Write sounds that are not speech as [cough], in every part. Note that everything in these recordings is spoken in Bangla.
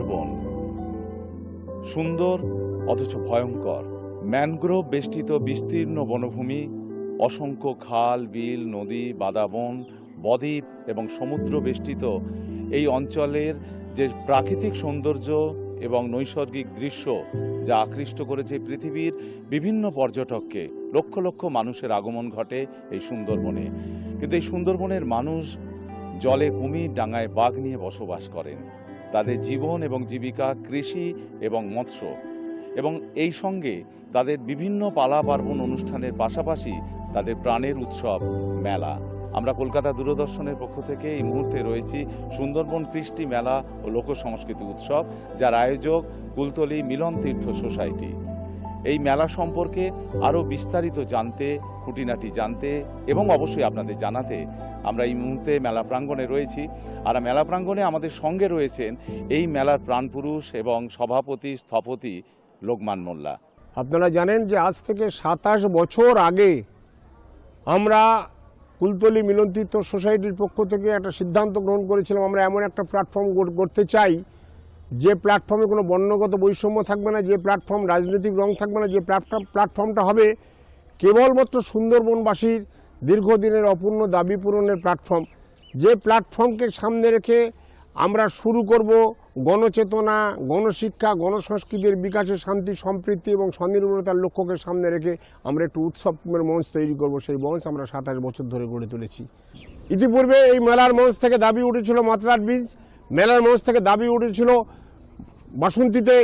সুন্দরবন সুন্দর, অথচ ভয়ঙ্কর। ম্যানগ্রোভ বেষ্টিত বিস্তীর্ণ বনভূমি, অসংখ্য খাল, বিল, নদী, বাদাবন, বদ্বীপ এবং সমুদ্র বেষ্টিত এই অঞ্চলের যে প্রাকৃতিক সৌন্দর্য এবং নৈসর্গিক দৃশ্য যা আকৃষ্ট করেছে পৃথিবীর বিভিন্ন পর্যটককে, লক্ষ লক্ষ মানুষের আগমন ঘটে এই সুন্দরবনে। কিন্তু এই সুন্দরবনের মানুষ জলে কুমির ডাঙায় বাঘ নিয়ে বসবাস করেন। তাদের জীবন এবং জীবিকা, কৃষি এবং মৎস্য। এবং এই সঙ্গে তাদের বিভিন্ন পালা পার্বণ অনুষ্ঠানের পাশাপাশি তাদের প্রাণের উৎসব, মেলা। আমরা কলকাতা দূরদর্শনের পক্ষ থেকে এই মুহূর্তে রয়েছি সুন্দরবন কৃষ্টি মেলা ও লোক সংস্কৃতি উৎসব, যার আয়োজক কুলতলি মিলন তীর্থ সোসাইটি। এই মেলা সম্পর্কে আরও বিস্তারিত জানতে, খুঁটিনাটি জানতে এবং অবশ্যই আপনাদের জানাতে আমরা এই মুহূর্তে মেলা প্রাঙ্গণে রয়েছি। আর মেলা প্রাঙ্গণে আমাদের সঙ্গে রয়েছেন এই মেলার প্রাণপুরুষ এবং সভাপতি, স্থপতি লোকমান মোল্লা। আপনারা জানেন যে আজ থেকে সাতাশ বছর আগে আমরা কুলতলি মিলনতীর্থ সোসাইটির পক্ষ থেকে একটা সিদ্ধান্ত গ্রহণ করেছিলাম, আমরা এমন একটা প্ল্যাটফর্ম করতে চাই যে প্ল্যাটফর্মে কোনো বর্ণগত বৈষম্য থাকবে না, যে প্ল্যাটফর্ম রাজনৈতিক রং থাকবে না, যে প্ল্যাটফর্ম প্ল্যাটফর্মটা হবে কেবলমাত্র সুন্দরবনবাসীর দীর্ঘদিনের অপূর্ণ দাবি পূরণের প্ল্যাটফর্ম যে প্ল্যাটফর্মকে সামনে রেখে আমরা শুরু করব গণচেতনা, গণশিক্ষা, গণসংস্কৃতির বিকাশে শান্তি, সম্প্রীতি এবং স্বনির্ভরতার লক্ষ্যকে সামনে রেখে আমরা একটু উৎসবের মঞ্চ তৈরি করব। সেই মঞ্চ আমরা সাতাশ বছর ধরে গড়ে তুলেছি। ইতিপূর্বে এই মেলার মঞ্চ থেকে দাবি উঠেছিল মাত্রার বীজ। মেলার মঞ্চ থেকে দাবি উঠেছিল বাসন্তীতে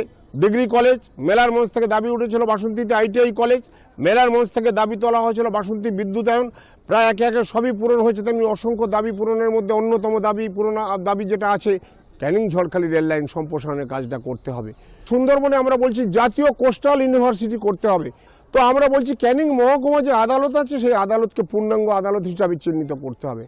ডিগ্রি কলেজ, মেলার মঞ্চ থেকে দাবি উঠেছিল বাসন্তীতে আইটিআই কলেজ, মেলার মঞ্চ থেকে দাবি তোলা হয়েছিল বাসন্তী বিদ্যুতায়ন। প্রায় একে একে সবই পূরণ হয়েছে, তেমনি অসংখ্য দাবি পূরণের মধ্যে অন্যতম দাবি পূরণ দাবি যেটা আছে, ক্যানিং ঝড়খালি রেললাইন সম্প্রসারণের কাজটা করতে হবে। সুন্দরবনে আমরা বলছি জাতীয় কোস্টাল ইউনিভার্সিটি করতে হবে। তো আমরা বলছি ক্যানিং মহকুমা যে আদালত আছে, সেই আদালতকে পূর্ণাঙ্গ আদালত হিসাবে চিহ্নিত করতে হবে।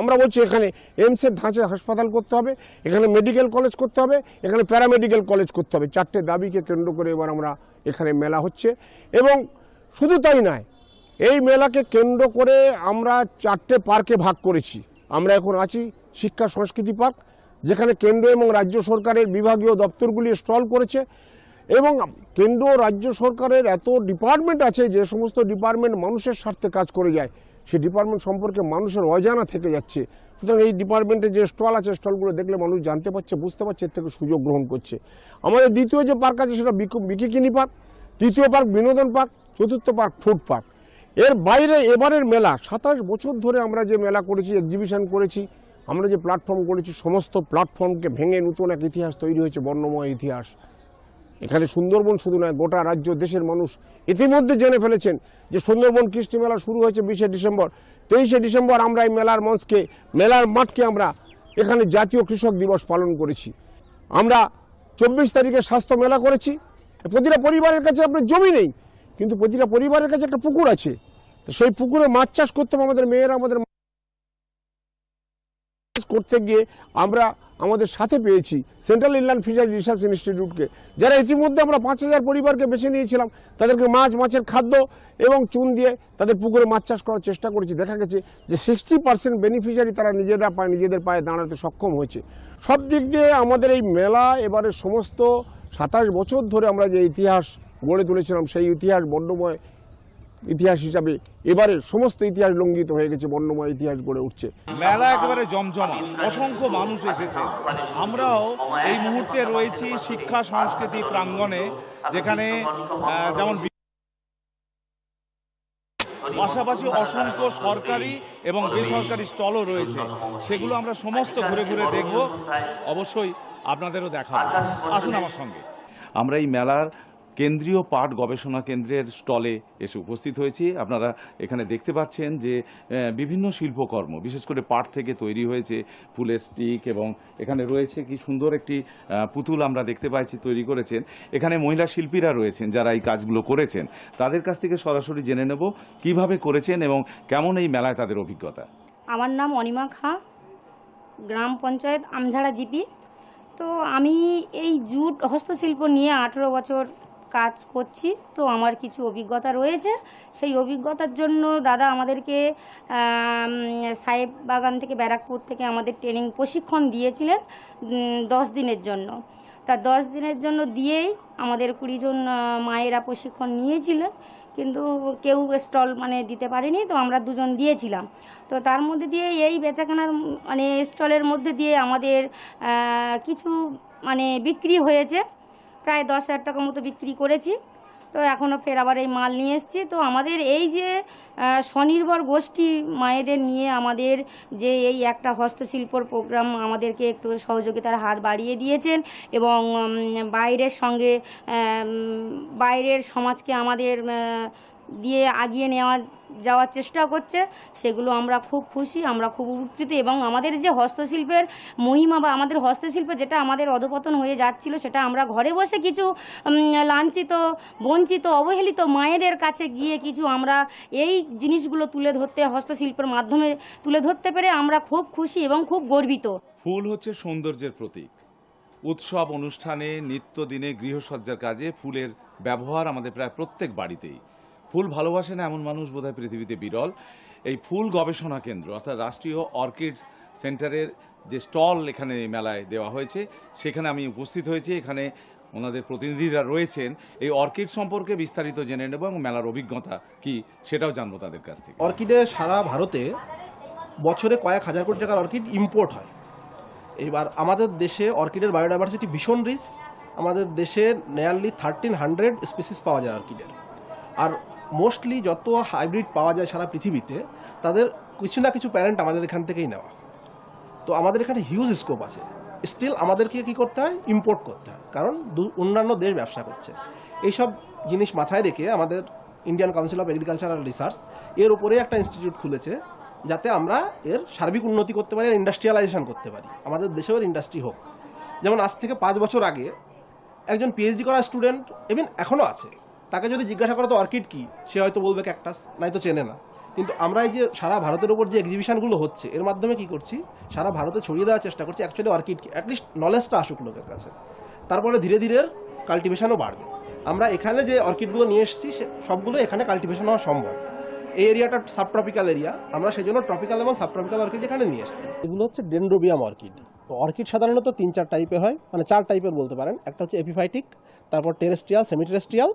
আমরা বলছি এখানে এইমসের ধাঁচে হাসপাতাল করতে হবে, এখানে মেডিকেল কলেজ করতে হবে, এখানে প্যারামেডিক্যাল কলেজ করতে হবে। চারটে দাবিকে কেন্দ্র করে এবার আমরা এখানে মেলা হচ্ছে। এবং শুধু তাই নয়, এই মেলাকে কেন্দ্র করে আমরা চারটে পার্কে ভাগ করেছি। আমরা এখন আছি শিক্ষা সংস্কৃতি পার্ক, যেখানে কেন্দ্র এবং রাজ্য সরকারের বিভাগীয় দপ্তরগুলি স্টল করেছে। এবং কেন্দ্র রাজ্য সরকারের এত ডিপার্টমেন্ট আছে, যে সমস্ত ডিপার্টমেন্ট মানুষের স্বার্থে কাজ করে যায়। সেই ডিপার্টমেন্ট সম্পর্কে মানুষের অজানা থেকে যাচ্ছে। সুতরাং এই ডিপার্টমেন্টে যে স্টল আছে স্টলগুলো দেখলে মানুষ জানতে পারছে, বুঝতে পারছে, এর থেকে সুযোগ গ্রহণ করছে। আমাদের দ্বিতীয় যে পার্ক আছে, সেটা বিকু- বিকিকিনি পার্ক তৃতীয় পার্ক বিনোদন পার্ক চতুর্থ পার্ক ফুড পার্কের বাইরে এবারের মেলা, সাতাশ বছর ধরে আমরা যে মেলা করেছি এক্সিবিশন করেছি, আমরা যে প্ল্যাটফর্ম করেছি, সমস্ত প্ল্যাটফর্মকে ভেঙে নতুন এক ইতিহাস তৈরি হয়েছে, বর্ণময় ইতিহাস। এখানে সুন্দরবন শুধু নয়, গোটা রাজ্য, দেশের মানুষ ইতিমধ্যে জেনে ফেলেছেন যে সুন্দরবন কৃষ্টি মেলা শুরু হয়েছে বিশে ডিসেম্বর। তেইশে ডিসেম্বর আমরা এই মেলার মঞ্চকে, মেলার মাঠকে আমরা এখানে জাতীয় কৃষক দিবস পালন করেছি। আমরা চব্বিশ তারিখে স্বাস্থ্য মেলা করেছি। প্রতিটা পরিবারের কাছে আপনার জমি নেই, কিন্তু প্রতিটা পরিবারের কাছে একটা পুকুর আছে। তো সেই পুকুরে মাছ চাষ করতে হবে আমাদের মেয়েরা, আমাদের করতে গিয়ে আমরা আমাদের সাথে পেয়েছি। সেন্ট্রাল ইনল্যান্ড ফিশারি রিসার্চ ইনস্টিটিউটকে যারা ইতিমধ্যে আমরা পাঁচ হাজার পরিবারকে বেছে নিয়েছিলাম, তাদেরকে মাছ, মাছের খাদ্য এবং চুন দিয়ে তাদের পুকুরে মাছ চাষ করার চেষ্টা করেছি। দেখা গেছে যে সিক্সটি পার্সেন্ট বেনিফিশিয়ারি তারা নিজেরা পায়, নিজেদের পায়ে দাঁড়াতে সক্ষম হয়েছে। সব দিক দিয়ে আমাদের এই মেলা এবারে সমস্ত সাতাশ বছর ধরে আমরা যে ইতিহাস গড়ে তুলেছিলাম, সেই ইতিহাস বর্ণময় ইতিহাস হিসাবে এবারে সমস্ত ইতিহাস লঙ্ঘিত হয়ে গেছে বর্ণময় ইতিহাস গড়ে উঠছে। মেলা একেবারে জমজমা। অসংখ্য মানুষ এসেছে। আমরাও এই মুহূর্তে রয়েছি শিক্ষা সংস্কৃতি প্রাঙ্গণে যেখানে যেমন পাশাপাশি অসংখ্য সরকারি এবং বেসরকারি স্টলও রয়েছে। সেগুলো আমরা সমস্ত ঘুরে ঘুরে দেখব। অবশ্যই আপনাদেরও দেখাবো। আসুন আমার সঙ্গে। আমরা এই মেলার কেন্দ্রীয় পাট গবেষণা কেন্দ্রের স্টলে এসে উপস্থিত হয়েছি। আপনারা এখানে দেখতে পাচ্ছেন যে বিভিন্ন শিল্পকর্ম, বিশেষ করে পাট থেকে তৈরি হয়েছে ফুলের স্টিক এবং এখানে রয়েছে কি সুন্দর একটি পুতুল আমরা দেখতে পাচ্ছি তৈরি করেছেন। এখানে মহিলা শিল্পীরা রয়েছেন যারা এই কাজগুলো করেছেন। তাদের কাছ থেকে সরাসরি জেনে নেব কীভাবে করেছেন এবং কেমন এই মেলায় তাদের অভিজ্ঞতা। আমার নাম অনিমা খাঁ, গ্রাম পঞ্চায়েত আমঝাড়া জিপি। তো আমি এই জুট হস্তশিল্প নিয়ে আঠেরো বছর কাজ করছি। তো আমার কিছু অভিজ্ঞতা রয়েছে। সেই অভিজ্ঞতার জন্য দাদা আমাদেরকে আম, সাহেব বাগান থেকে ব্যারাকপুর থেকে আমাদের ট্রেনিং প্রশিক্ষণ দিয়েছিলেন দশ দিনের জন্য। তা দশ দিনের জন্য দিয়েই আমাদের কুড়িজন মায়েরা প্রশিক্ষণ নিয়েছিলেন। কিন্তু কেউ স্টল মানে দিতে পারেনি তো আমরা দুজন দিয়েছিলাম। তো তার মধ্যে দিয়ে এই বেচাকেনার মানে স্টলের মধ্যে দিয়ে আমাদের কিছু মানে বিক্রি হয়েছে। প্রায় দশ হাজার টাকা মতো বিক্রি করেছি। তো এখনও ফের আবার এই মাল নিয়ে এসছি। তো আমাদের এই যে স্বনির্ভর গোষ্ঠী মায়েদের নিয়ে আমাদের যে এই একটা হস্তশিল্পর প্রোগ্রাম আমাদেরকে একটু সহযোগিতার হাত বাড়িয়ে দিয়েছেন এবং বাইরের সঙ্গে বাইরের সমাজকে আমাদের দিয়ে আগিয়ে নেওয়া, যাওয়ার চেষ্টা করছে, সেগুলো আমরা খুব খুশি, আমরা খুব উপকৃত এবং আমাদের যে হস্তশিল্পের মহিমা বা আমাদের হস্তশিল্প যেটা আমাদের অধপতন হয়ে যাচ্ছিল, সেটা আমরা ঘরে বসে কিছু লাঞ্ছিত, বঞ্চিত, অবহেলিত মায়েদের কাছে গিয়ে কিছু আমরা এই জিনিসগুলো তুলে ধরতে, হস্তশিল্পের মাধ্যমে তুলে ধরতে পেরে আমরা খুব খুশি এবং খুব গর্বিত। ফুল হচ্ছে সৌন্দর্যের প্রতীক। উৎসব অনুষ্ঠানে নিত্যদিনে গৃহসজ্জার কাজে ফুলের ব্যবহার আমাদের প্রায় প্রত্যেক বাড়িতেই। ফুল ভালোবাসে না এমন মানুষ বোধহয় পৃথিবীতে বিরল। এই ফুল গবেষণা কেন্দ্র, অর্থাৎ রাষ্ট্রীয় অর্কিডস সেন্টারের যে স্টল এখানে মেলায় দেওয়া হয়েছে, সেখানে আমি উপস্থিত হয়েছি। এখানে ওনাদের প্রতিনিধিরা রয়েছেন। এই অর্কিড সম্পর্কে বিস্তারিত জেনে নেব এবং মেলার অভিজ্ঞতা কি সেটাও জানব তাদের কাছ থেকে। অর্কিডে সারা ভারতে বছরে কয়েক হাজার কোটি টাকার অর্কিড ইম্পোর্ট হয়। এবার আমাদের দেশে অর্কিডের বায়োডাইভার্সিটি ভীষণ রিচ আমাদের দেশে নিয়ারলি থার্টিন হান্ড্রেড স্পিসিস পাওয়া যায় অর্কিডের। আর মোস্টলি যত হাইব্রিড পাওয়া যায় সারা পৃথিবীতে, তাদের কিছু না কিছু প্যারেন্ট আমাদের এখান থেকেই নেওয়া। তো আমাদের এখানে হিউজ স্কোপ আছে। স্টিল আমাদেরকে কি করতে হয়? ইম্পোর্ট করতে হয়। কারণ অন্যান্য দেশ ব্যবসা করছে। এইসব জিনিস মাথায় রেখে আমাদের Indian council of agricultural research এর উপরে একটা ইনস্টিটিউট খুলেছে, যাতে আমরা এর সার্বিক উন্নতি করতে পারি আর ইন্ডাস্ট্রিয়ালাইজেশন করতে পারি। আমাদের দেশেও ইন্ডাস্ট্রি হোক। যেমন আজ থেকে পাঁচ বছর আগে একজন পিএইচডি করা স্টুডেন্ট ইভেন এখনও আছে। তাকে যদি জিজ্ঞাসা করো তো অর্কিড কি, সে হয়তো বলবে ক্যাকটাস নাই তো চেনে না। কিন্তু আমরা এই যে সারা ভারতের উপর যে এক্সিবিশনগুলো হচ্ছে, এর মাধ্যমে কি করছি? সারা ভারতে ছড়িয়ে দেওয়ার চেষ্টা করছি অ্যাকচুয়ালি অর্কিড কি অ্যাটলিস্ট নলেজটা আসুক লোকের কাছে। তারপরে ধীরে ধীরে কাল্টিভেশনও বাড়বে। আমরা এখানে যে অর্কিডগুলো নিয়ে এসেছি সবগুলো এখানে কাল্টিভেশন হওয়া সম্ভব। এই এরিয়াটা সাবট্রপিক্যাল এরিয়া আমরা সেই জন্য ট্রপিক্যাল এবং সাবট্রপিক্যাল অর্কিড এখানে নিয়ে এসেছি। এগুলো হচ্ছে ডেন্ড্রোবিয়াম অর্কিড তো অর্কিড সাধারণত তিন চার টাইপের হয় মানে চার টাইপের বলতে পারেন। একটা হচ্ছে এপিফাইটিক তারপর টেরেস্ট্রিয়াল সেমিটেরেস্ট্রিয়াল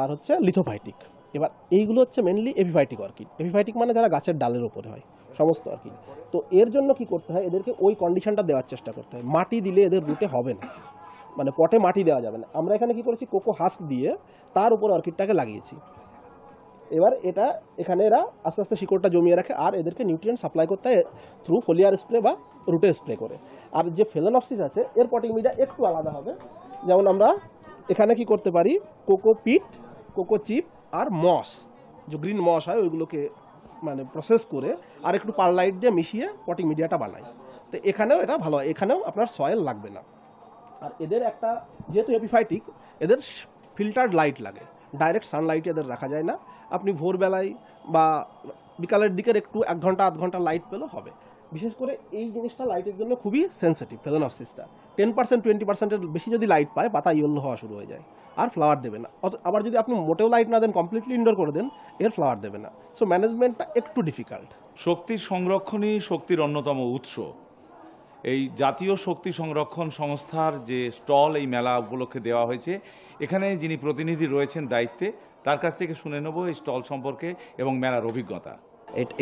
আর হচ্ছে লিথোফাইটিক এবার এইগুলো হচ্ছে মেনলি এপিফাইটিক অর্কিড এভিফাইটিক মানে যারা গাছের ডালের ওপরে হয়, সমস্ত অর্কিড তো এর জন্য কি করতে হয়, এদেরকে ওই কন্ডিশনটা দেওয়ার চেষ্টা করতে হয়। মাটি দিলে এদের রুটে হবে না। মানে পটে মাটি দেওয়া যাবে না। আমরা এখানে কি করেছি কোকো হাস্ক দিয়ে তার উপর অর্কিডটাকে লাগিয়েছি। এবার এটা এখানে এরা আস্তে আস্তে শিকড়টা জমিয়ে রাখে আর এদেরকে নিউট্রিয়েন্ট সাপ্লাই করতে হয় থ্রু ফোলিয়ার স্প্রে বা রুটে স্প্রে করে। আর যে ফেলানপসিস আছে, এর পটিং মিডিয়া একটু আলাদা হবে। যেমন আমরা এখানে কি করতে পারি? কোকো পিট, কোকো চিপ আর মস। যে গ্রিন মস হয়, ওইগুলোকে মানে প্রসেস করে আর একটু পারলাইট দিয়ে মিশিয়ে পটিং মিডিয়াটা বানাই। তো এখানেও এটা ভালো হয়। এখানেও আপনার সয়েল লাগবে না। আর এদের একটা, যেহেতু এপিফাইটিক এদের ফিল্টার্ড লাইট লাগে। ডাইরেক্ট সানলাইটে এদের রাখা যায় না। আপনি ভোরবেলায় বা বিকালের দিকের একটু এক ঘণ্টা, আধ ঘণ্টা লাইট পেলেও হবে। বিশেষ করে এই জিনিসটা লাইটের জন্য খুবই সেন্সিটিভ ফেলোনপসিসটা টেন পার্সেন্ট টোয়েন্টি পার্সেন্টের বেশি যদি লাইট পায়, পাতা ইয়েলো হওয়া শুরু হয়ে যায়। আর ফ্লাওয়ার দেবে না। আবার যদি আপনি মোটেও লাইট না দেন কমপ্লিটলি ইনডোর করে দেন, এর ফ্লাওয়ার দেবে না। সো ম্যানেজমেন্টটা একটু ডিফিকাল্ট শক্তির সংরক্ষণই শক্তির অন্যতম উৎস। এই জাতীয় শক্তি সংরক্ষণ সংস্থার যে স্টল এই মেলা উপলক্ষে দেওয়া হয়েছে, এখানে যিনি প্রতিনিধি রয়েছেন দায়িত্বে, তার কাছ থেকে শুনে নেব এই স্টল সম্পর্কে এবং মেলার অভিজ্ঞতা।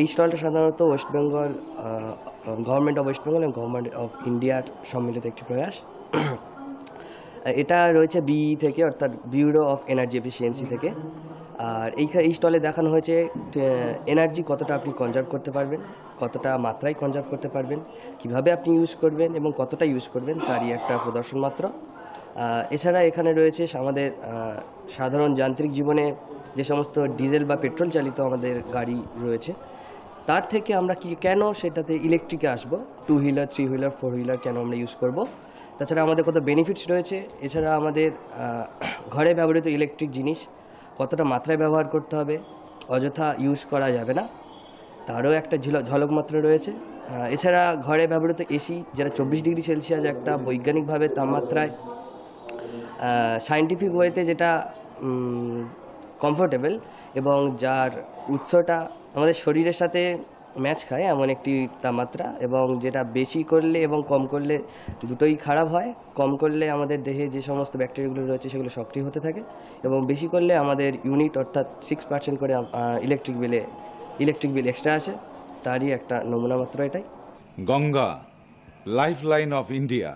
এই স্টলটা সাধারণত West Bengal government of West Bengal এবং গভর্নমেন্ট অফ ইন্ডিয়ার সম্মিলিত একটি প্রয়াস। [coughs] এটা রয়েছে বিই থেকে, অর্থাৎ ব্যুরো অফ এনার্জি এফিসিয়েন্সি থেকে। আর এই এই স্টলে দেখানো হয়েছে এনার্জি কতটা আপনি কনজার্ভ করতে পারবেন, কতটা মাত্রায় কনজার্ভ করতে পারবেন, কীভাবে আপনি ইউজ করবেন এবং কতটা ইউজ করবেন, তারই একটা প্রদর্শন মাত্র এছাড়া এখানে রয়েছে আমাদের সাধারণ যান্ত্রিক জীবনে যে সমস্ত ডিজেল বা পেট্রোল চালিত আমাদের গাড়ি রয়েছে, তার থেকে আমরা কি, কেন সেটাতে ইলেকট্রিকে আসব? Two wheeler three wheeler four wheeler কেন আমরা ইউজ করব? তাছাড়া আমাদের কত বেনিফিটস রয়েছে। এছাড়া আমাদের ঘরে ব্যবহৃত ইলেকট্রিক জিনিস কতটা মাত্রায় ব্যবহার করতে হবে, অযথা ইউজ করা যাবে না। তারও একটা ঝিল- ঝলক মাত্রা রয়েছে। এছাড়া ঘরে ব্যবহৃত এসি যেটা চব্বিশ ডিগ্রি সেলসিয়াস একটা বৈজ্ঞানিকভাবে তাপমাত্রায় সায়েন্টিফিক ওয়েতে যেটা কমফোর্টেবল এবং যার উৎসটা আমাদের শরীরের সাথে ম্যাচ খায় এমন একটি তাপমাত্রা এবং যেটা বেশি করলে এবং কম করলে দুটোই খারাপ হয়। কম করলে আমাদের দেহে যে সমস্ত ব্যাকটেরিয়াগুলো রয়েছে সেগুলো সক্রিয় হতে থাকে এবং বেশি করলে আমাদের ইউনিট অর্থাৎ সিক্স পার্সেন্ট করে ইলেকট্রিক বিলে ইলেকট্রিক বিল এক্সট্রা আসে। তারই একটা নমুনা মাত্র এটাই। Ganga lifeline of India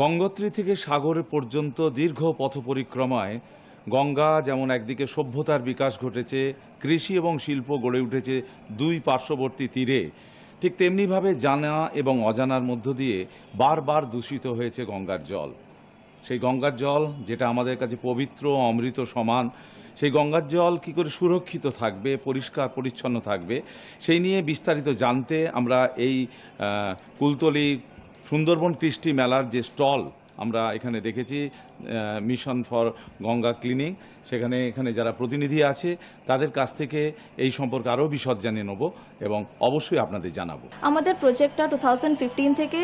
Gangotri থেকে সাগর পর্যন্ত দীর্ঘ পথ পরিক্রমায় গঙ্গা যেমন একদিকে সভ্যতার বিকাশ ঘটেছে, কৃষি এবং শিল্প গড়ে উঠেছে দুই পার্শ্ববর্তী তীরে। ঠিক তেমনিভাবে জানা এবং অজানার মধ্য দিয়ে বারবার দূষিত হয়েছে গঙ্গার জল। সেই গঙ্গার জল, যেটা আমাদের কাছে পবিত্র অমৃত সমান, সেই গঙ্গার জল কি করে সুরক্ষিত থাকবে, পরিষ্কার, পরিচ্ছন্ন থাকবে, সেই নিয়ে বিস্তারিত জানতে আমরা এই কুলতলি সুন্দরবন কৃষ্টি মেলার যে স্টল আমরা এখানে দেখেছি মিশন ফর গঙ্গা ক্লিনিং সেখানে এখানে যারা প্রতিনিধি আছে, তাদের কাছ থেকে এই সম্পর্কে আরও বিশদ জানিয়ে নেব এবং অবশ্যই আপনাদের জানাব। আমাদের প্রজেক্টটা টু থেকে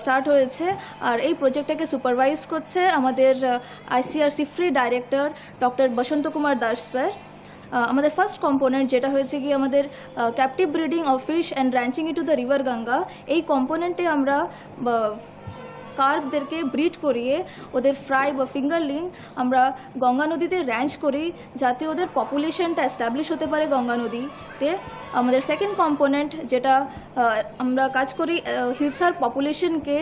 স্টার্ট হয়েছে। আর এই প্রজেক্টটাকে সুপারভাইজ করছে আমাদের ICRC free director doctor Basanta Kumar Das sir. আমাদের ফার্স্ট কম্পোনেন্ট যেটা হয়েছে কি আমাদের captive breeding of fish and ranching into the river Ganga এই কম্পোনেন্টে আমরা কার্পদেরকে ব্রিড করিয়ে ওদের ফ্রাই বা ফিঙ্গারলিং আমরা গঙ্গা নদীতে র্যাঞ্চ করি, যাতে ওদের পপুলেশনটা অ্যাস্টাবলিশ হতে পারে গঙ্গা নদীতে। আমাদের সেকেন্ড কম্পোনেন্ট যেটা আমরা কাজ করি হিলসার পপুলেশনকে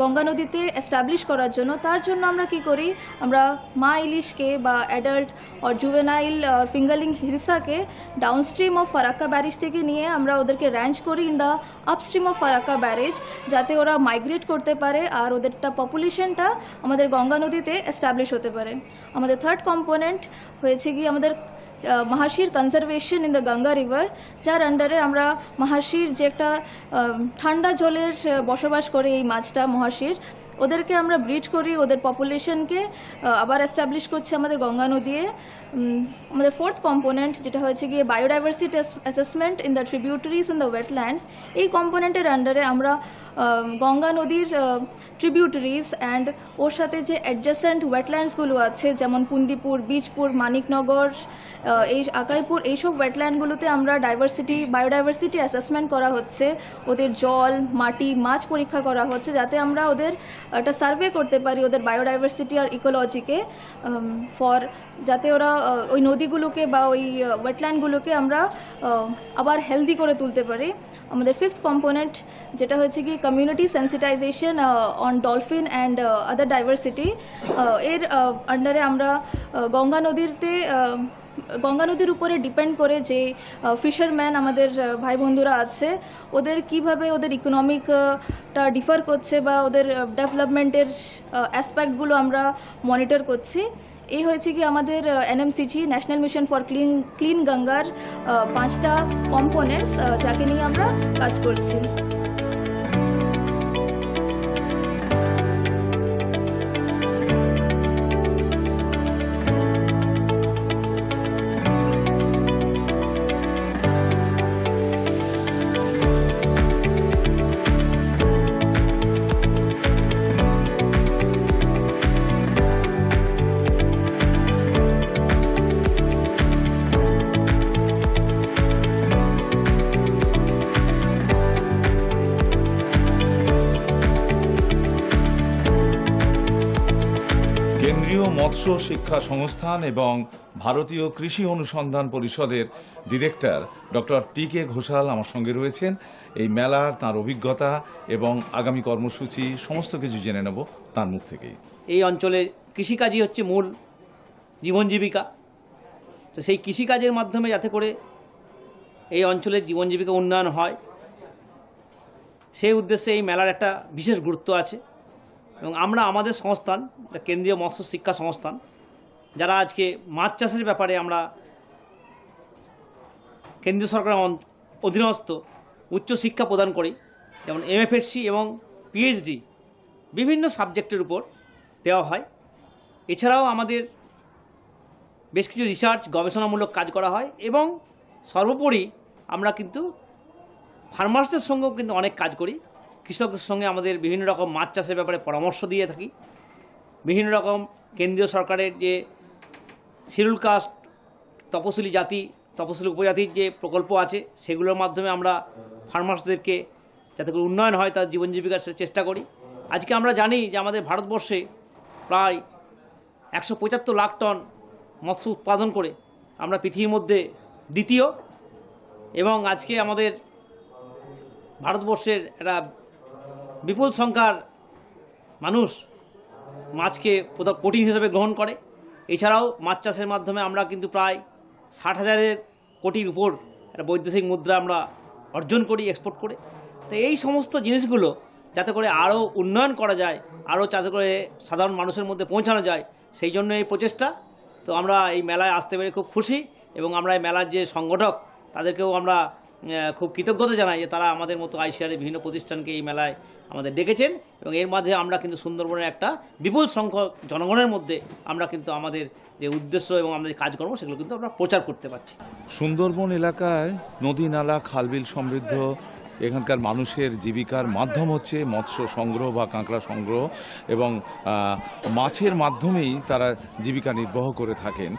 গঙ্গা নদীতে এস্টাবলিশ করার জন্য, তার জন্য আমরা কি করি? আমরা মা ইলিশকে বা অ্যাডাল্ট আর জুভেনাইল ফিঙ্গারলিং হিলসাকে ডাউনস্ট্রিম অফ ফারাক্কা ব্যারেজ থেকে নিয়ে আমরা ওদেরকে র্যাঞ্চ করি in the upstream of Farakka barrage যাতে ওরা মাইগ্রেট করতে পারে আর ওদেরটা পপুলেশনটা আমাদের গঙ্গা নদীতে এস্টাবলিশ হতে পারে। আমাদের থার্ড কম্পোনেন্ট হয়েছে কি আমাদের mahseer conservation in the Ganga river যার আন্ডারে আমরা মাহাশির যে একটা ঠান্ডা জলের বসবাস করে এই মাছটা মহাশির। ওদেরকে আমরা ব্রিড করি ওদের পপুলেশনকে আবার এস্টাবলিশ করছে আমাদের গঙ্গা নদীয়ে। আমাদের ফোর্থ কম্পোনেন্ট যেটা হয়েছে গিয়ে biodiversity assessment in the tributaries in the wetlands এই কম্পোনেন্টের আন্ডারে আমরা গঙ্গা নদীর ট্রিবিউটারিজ অ্যান্ড ওর সাথে যে অ্যাডজাসেন্ট ওয়েটল্যান্ডসগুলো আছে, যেমন কুন্দিপুর বীজপুর, মানিকনগর এই আকাইপুর, এইসব ওয়েটল্যান্ডগুলোতে আমরা ডাইভার্সিটি বায়োডাইভার্সিটি অ্যাসেসমেন্ট করা হচ্ছে। ওদের জল, মাটি, মাছ পরীক্ষা করা হচ্ছে যাতে আমরা ওদের একটা সার্ভে করতে পারি ওদের বায়োডাইভার্সিটি আর ইকোলজিকে ফর যাতে ওরা ওই নদীগুলোকে বা ওই ওয়েটল্যান্ডগুলোকে আমরা আবার হেলদি করে তুলতে পারি। আমাদের ফিফথ কম্পোনেন্ট যেটা হচ্ছে কি community sensitisation on dolphin and other diversity এর আন্ডারে আমরা গঙ্গা আহ, গঙ্গা নদীর উপরে ডিপেন্ড করে যে ফিশারম্যান আমাদের ভাই বন্ধুরা আছে, ওদের কীভাবে ওদের ইকোনমিকটা ডিফার করছে বা ওদের ডেভেলপমেন্টের অ্যাসপেক্টগুলো আমরা মনিটর করছি। এই হয়েছে কি আমাদের NMCG national mission for clean clean গঙ্গার পাঁচটা কম্পোনেন্টস যাকে নিয়ে আমরা কাজ করছি। মৎস্য শিক্ষা সংস্থান এবং ভারতীয় কৃষি অনুসন্ধান পরিষদের director doctor T K Ghoshal আমার সঙ্গে রয়েছেন। এই মেলার তার অভিজ্ঞতা এবং আগামী কর্মসূচি, সমস্ত কিছু জেনে নেব তার মুখ থেকেই। এই অঞ্চলে কৃষিকাজই হচ্ছে মূল জীবন জীবিকা। তো সেই কৃষিকাজের মাধ্যমে যাতে করে এই অঞ্চলের জীবন জীবিকা উন্নয়ন হয়, সেই উদ্দেশ্যে এই মেলার একটা বিশেষ গুরুত্ব আছে। এবং আমরা আমাদের সংস্থান কেন্দ্রীয় মৎস্য শিক্ষা সংস্থান, যারা আজকে মাছ চাষের ব্যাপারে আমরা কেন্দ্রীয় সরকারের অধীনস্থ উচ্চশিক্ষা প্রদান করি, যেমন এমএফএসসি এবং পিএইচডি বিভিন্ন সাবজেক্টের উপর দেওয়া হয়। এছাড়াও আমাদের বেশ কিছু রিসার্চ গবেষণামূলক কাজ করা হয় এবং সর্বোপরি আমরা কিন্তু ফার্মার্সদের সঙ্গেও কিন্তু অনেক কাজ করি। কৃষকদের সঙ্গে আমাদের বিভিন্ন রকম মাছ চাষের ব্যাপারে পরামর্শ দিয়ে থাকি। বিভিন্ন রকম কেন্দ্রীয় সরকারের যে শিডিউল কাস্ট, তপশিলি জাতি, তপশিলি উপজাতির যে প্রকল্প আছে, সেগুলোর মাধ্যমে আমরা ফার্মার্সদেরকে যাতে করে উন্নয়ন হয় তার জীবন জীবিকার চেষ্টা করি। আজকে আমরা জানি যে আমাদের ভারতবর্ষে প্রায় একশো পঁচাত্তর লাখ টন মৎস্য উৎপাদন করে আমরা পৃথিবীর মধ্যে দ্বিতীয় এবং আজকে আমাদের ভারতবর্ষের একটা বিপুল সংখ্যার মানুষ মাছকে প্রোটিন হিসেবে গ্রহণ করে। এছাড়াও মাছ চাষের মাধ্যমে আমরা কিন্তু প্রায় ষাট হাজারের কোটির উপর একটা বৈদেশিক মুদ্রা আমরা অর্জন করি এক্সপোর্ট করে। তো এই সমস্ত জিনিসগুলো যাতে করে আরও উন্নয়ন করা যায়, আরও যাতে করে সাধারণ মানুষের মধ্যে পৌঁছানো যায়, সেই জন্য এই প্রচেষ্টা। তো আমরা এই মেলায় আসতে পেরে খুব খুশি এবং আমরা এই মেলার যে সংগঠক, তাদেরকেও আমরা খুব কৃতজ্ঞতা জানাই যে তারা আমাদের মতো আইসিআরের বিভিন্ন প্রতিষ্ঠানকে এই মেলায় আমাদের ডেকেছেন এবং এর মাঝে আমরা কিন্তু সুন্দরবনের একটা বিপুল সংখ্যক জনগণের মধ্যে আমরা কিন্তু আমাদের যে উদ্দেশ্য এবং আমাদের কাজকর্ম সেগুলো কিন্তু আমরা প্রচার করতে পারছি। সুন্দরবন এলাকায় নদী, নালা, খালবিল সমৃদ্ধ এখানকার মানুষের জীবিকার মাধ্যম হচ্ছে মৎস্য সংগ্রহ বা কাঁকড়া সংগ্রহ এবং মাছের মাধ্যমেই তারা জীবিকা নির্বাহ করে থাকেন।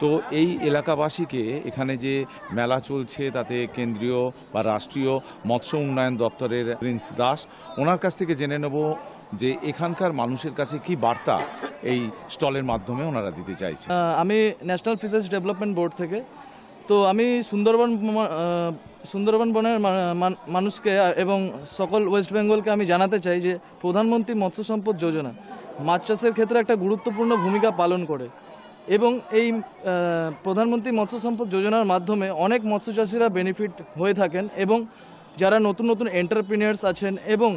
তো এই এলাকাবাসীকে এখানে যে মেলা চলছে তাতে কেন্দ্রীয় বা রাষ্ট্রীয় মৎস্য উন্নয়ন দপ্তরের প্রিন্স দাস, ওনার কাছ থেকে জেনে নেব যে এখানকার মানুষের কাছে কি বার্তা এই স্টলের মাধ্যমে ওনারা দিতে চাইছে আমি ন্যাশনাল ফিশার্স ডেভেলপমেন্ট বোর্ড থেকে তো আমি সুন্দরবন সুন্দরবন বনের মানুষকে এবং সকল ওয়েস্ট বেঙ্গলকে আমি জানাতে চাই যে প্রধানমন্ত্রী মৎস্য সম্পদ যোজনা মাছ চাষের ক্ষেত্রে একটা গুরুত্বপূর্ণ ভূমিকা পালন করে। এবং এই প্রধানমন্ত্রী মৎস্য সম্পদ যোজনার মাধ্যমে অনেক মৎস্য চাষিরা বেনিফিট হয়ে থাকেন এবং যারা নতুন নতুন এন্টারপ্রিনিয়ার্স আছেন এবং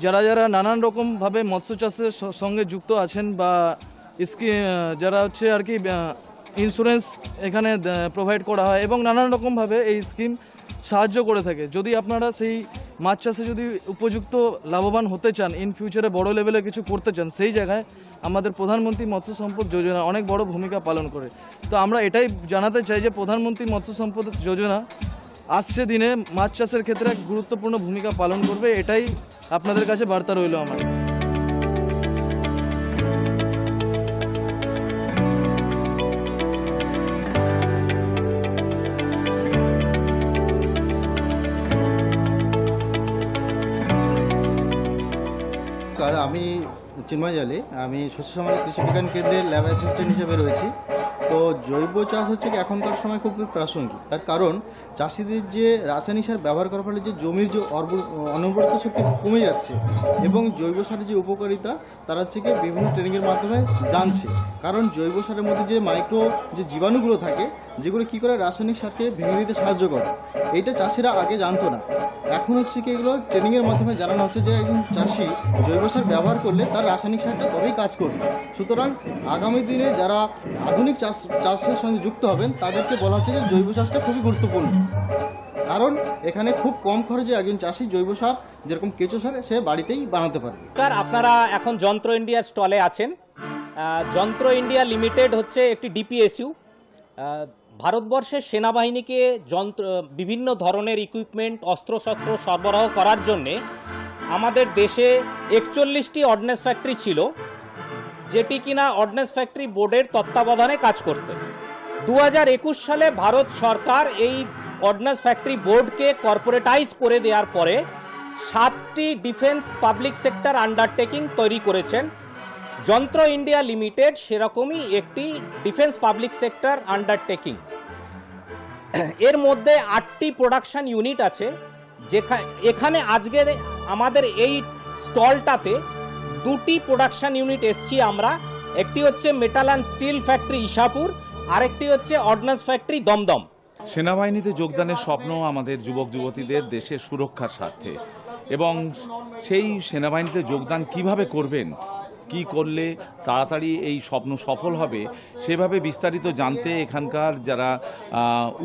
যারা যারা নানান রকমভাবে মৎস্য চাষের সঙ্গে যুক্ত আছেন বা স্কি যারা হচ্ছে আর কি ইন্স্যুরেন্স এখানে প্রোভাইড করা হয় এবং নানান রকমভাবে এই স্কিম সাহায্য করে থাকে। যদি আপনারা সেই মাছ চাষে যদি উপযুক্ত লাভবান হতে চান ইন ফিউচারে বড় লেভেলে কিছু করতে চান, সেই জায়গায় আমাদের প্রধানমন্ত্রী মৎস্য সম্পদ যোজনা অনেক বড় ভূমিকা পালন করে। তো আমরা এটাই জানাতে চাই যে, প্রধানমন্ত্রী মৎস্য সম্পদ যোজনা আসছে দিনে মাছ চাষের ক্ষেত্রে এক গুরুত্বপূর্ণ ভূমিকা পালন করবে, এটাই আপনাদের কাছে বার্তা রইল আমার। চিন্ময় জালে। আমি শস্য সমাজ কৃষি বিজ্ঞান কেন্দ্রের ল্যাব অ্যাসিস্ট্যান্ট হিসেবে রয়েছি। তো জৈব চাষ হচ্ছে কি এখনকার সময় খুব প্রাসঙ্গিক। তার কারণ, চাষিদের যে রাসায়নিক সার ব্যবহার করার ফলে যে জমির যে অনবরত শক্তি কমে যাচ্ছে এবং জৈব সারের যে উপকারিতা, তারা হচ্ছে কি বিভিন্ন ট্রেনিংয়ের মাধ্যমে জানছে। কারণ জৈব সারের মধ্যে যে মাইক্রো যে জীবাণুগুলো থাকে যেগুলো কী করে রাসায়নিক সারকে ভেঙে দিতে সাহায্য করে। এইটা চাষিরা আগে জানতো না। এখন হচ্ছে কি এগুলো ট্রেনিংয়ের মাধ্যমে জানানো হচ্ছে যে একজন চাষি জৈব সার ব্যবহার করলে তার রাসায়নিক সারটা তবেই কাজ করবে। সুতরাং আগামী দিনে যারা আধুনিক চাষ, চাষের সঙ্গে যুক্ত হবেন, তাদেরকে বলা হচ্ছে যে জৈব চাষটা খুবই গুরুত্বপূর্ণ। কারণ এখানে খুব কম খরচে একজন চাষি জৈব সার, যেরকম কেঁচো সার, সে বাড়িতেই বানাতে পারবে। নমস্কার, আপনারা এখন যন্ত্র ইন্ডিয়ার স্টলে আছেন। যন্ত্র ইন্ডিয়া লিমিটেড হচ্ছে একটি ডিপিএসইউ। ভারতবর্ষের সেনাবাহিনীকে যন্ত্র, বিভিন্ন ধরনের ইকুইপমেন্ট অস্ত্রশস্ত্র সরবরাহ করার জন্যে আমাদের দেশে একচল্লিশটি অর্ডিন্যান্স ফ্যাক্টরি ছিল, যেটি কিনা অর্ডিন্যান্স ফ্যাক্টরি বোর্ডের তত্ত্বাবধানে কাজ করতে। দু সালে ভারত সরকার এই অর্ডিন্যান্স ফ্যাক্টরি বোর্ডকে কর্পোরেটাইজ করে দেওয়ার পরে সাতটি ডিফেন্স পাবলিক সেক্টর আন্ডারটেকিং তৈরি করেছেন। যন্ত্র ইন্ডিয়া লিমিটেড সেরকমই একটি ডিফেন্স পাবলিক সেক্টর আন্ডারটেকিং এর মধ্যে আটটি প্রোডাকশন ইউনিট আছে যেখানে এখানে আজকে আমাদের এই স্টলটাতে দুটি প্রোডাকশন ইউনিট এসছি আমরা। একটি হচ্ছে metal and steel factory Ishapore আরেকটি হচ্ছে অর্ডিন্যান্স ফ্যাক্টরি দমদম। সেনাবাহিনীতে যোগদানের স্বপ্ন আমাদের যুবক যুবতীদের দেশের সুরক্ষার স্বার্থে। এবং সেই সেনাবাহিনীতে যোগদান কীভাবে করবেন কি করলে তাড়াতাড়ি এই স্বপ্ন সফল হবে, সেভাবে বিস্তারিত জানতে এখানকার যারা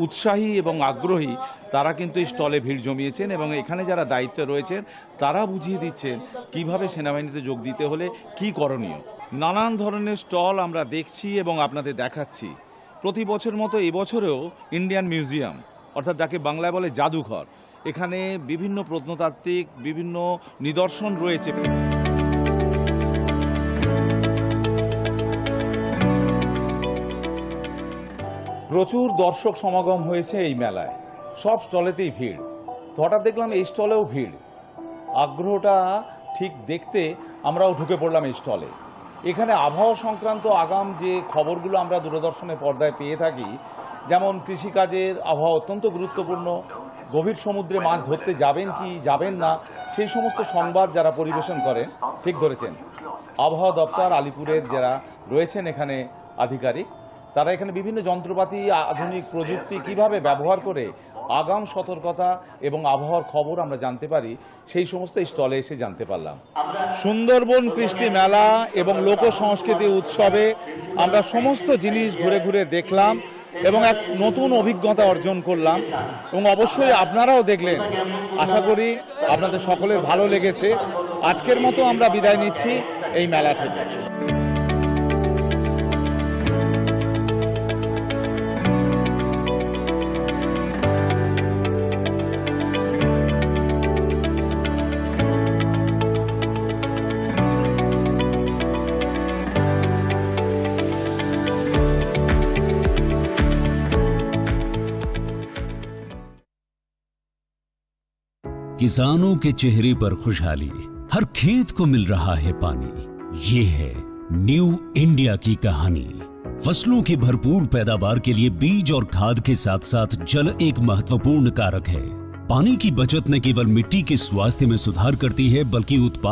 উৎসাহী এবং আগ্রহী, তারা কিন্তু এই স্টলে ভিড় জমিয়েছেন এবং এখানে যারা দায়িত্বে রয়েছেন, তারা বুঝিয়ে দিচ্ছেন কীভাবে সেনাবাহিনীতে যোগ দিতে হলে কি করণীয়। নানান ধরনের স্টল আমরা দেখছি এবং আপনাদের দেখাচ্ছি। প্রতি বছর মতো এবছরেও ইন্ডিয়ান মিউজিয়াম, অর্থাৎ যাকে বাংলায় বলে জাদুঘর, এখানে বিভিন্ন প্রত্নতাত্ত্বিক, বিভিন্ন নিদর্শন রয়েছে। প্রচুর দর্শক সমাগম হয়েছে এই মেলায়। সব স্টলেতেই ভিড়। হঠাৎ দেখলাম এই স্টলেও ভিড়। আগ্রহটা ঠিক দেখতে আমরাও ঢুকে পড়লাম এই স্টলে। এখানে আবহাওয়া সংক্রান্ত আগাম যে খবরগুলো আমরা দূরদর্শনে পর্দায় পেয়ে থাকি, যেমন কৃষিকাজের আবহাওয়া অত্যন্ত গুরুত্বপূর্ণ, গভীর সমুদ্রে মাছ ধরতে যাবেন কি, যাবেন না, সেই সমস্ত সংবাদ যারা পরিবেশন করেন, ঠিক ধরেছেন। আবহাওয়া দপ্তর, আলিপুরের যারা রয়েছেন এখানে আধিকারিক তারা এখানে বিভিন্ন যন্ত্রপাতি আধুনিক প্রযুক্তি কীভাবে ব্যবহার করে আগাম সতর্কতা এবং আবহাওয়ার খবর আমরা জানতে পারি সেই সমস্ত স্টলে এসে জানতে পারলাম। সুন্দরবন কৃষ্টি মেলা এবং লোক সংস্কৃতি উৎসবে আমরা সমস্ত জিনিস ঘুরে ঘুরে দেখলাম এবং এক নতুন অভিজ্ঞতা অর্জন করলাম এবং অবশ্যই আপনারাও দেখলেন। আশা করি আপনাদের সকলের ভালো লেগেছে। আজকের মতো আমরা বিদায় নিচ্ছি এই মেলা থেকে। किसानों के चेहरे पर खुशहाली, हर खेत को मिल रहा है पानी। ये है न्यू इंडिया की कहानी। फ़सलों की भरपूर पैदावार के लिए बीज और खाद के साथ साथ जल एक महत्वपूर्ण कारक है। पानी की बचत न केवल मिट्टी के स्वास्थ्य में सुधार करती है, बल्कि उत्पाद